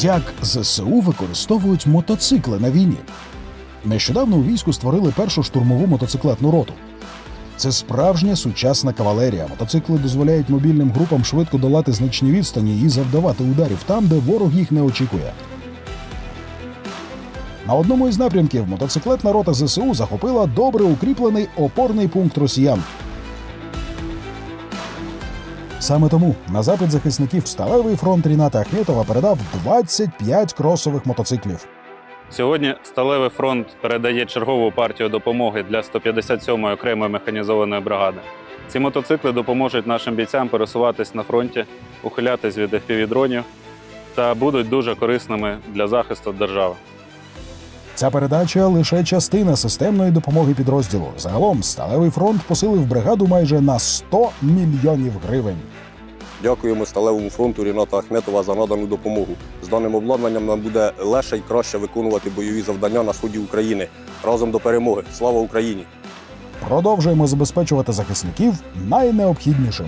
Як ЗСУ використовують мотоцикли на війні? Нещодавно у війську створили першу штурмову мотоциклетну роту. Це справжня сучасна кавалерія. Мотоцикли дозволяють мобільним групам швидко долати значні відстані і завдавати ударів там, де ворог їх не очікує. На одному із напрямків мотоциклетна рота ЗСУ захопила добре укріплений опорний пункт росіян. Саме тому на запит захисників сталевий фронт Ріната Ахметова передав 25 кросових мотоциклів. Сьогодні Сталевий фронт передає чергову партію допомоги для 157-ї окремої механізованої бригади. Ці мотоцикли допоможуть нашим бійцям пересуватись на фронті, ухилятись від FPV-дронів та будуть дуже корисними для захисту держави. Ця передача лише частина системної допомоги підрозділу. Загалом сталевий фронт посилив бригаду майже на 100 мільйонів гривень. Дякуємо Сталевому фронту Ріната Ахметова за надану допомогу. З даним обладнанням нам буде легше і краще виконувати бойові завдання на сході України. Разом до перемоги. Слава Україні! Продовжуємо забезпечувати захисників найнеобхіднішим.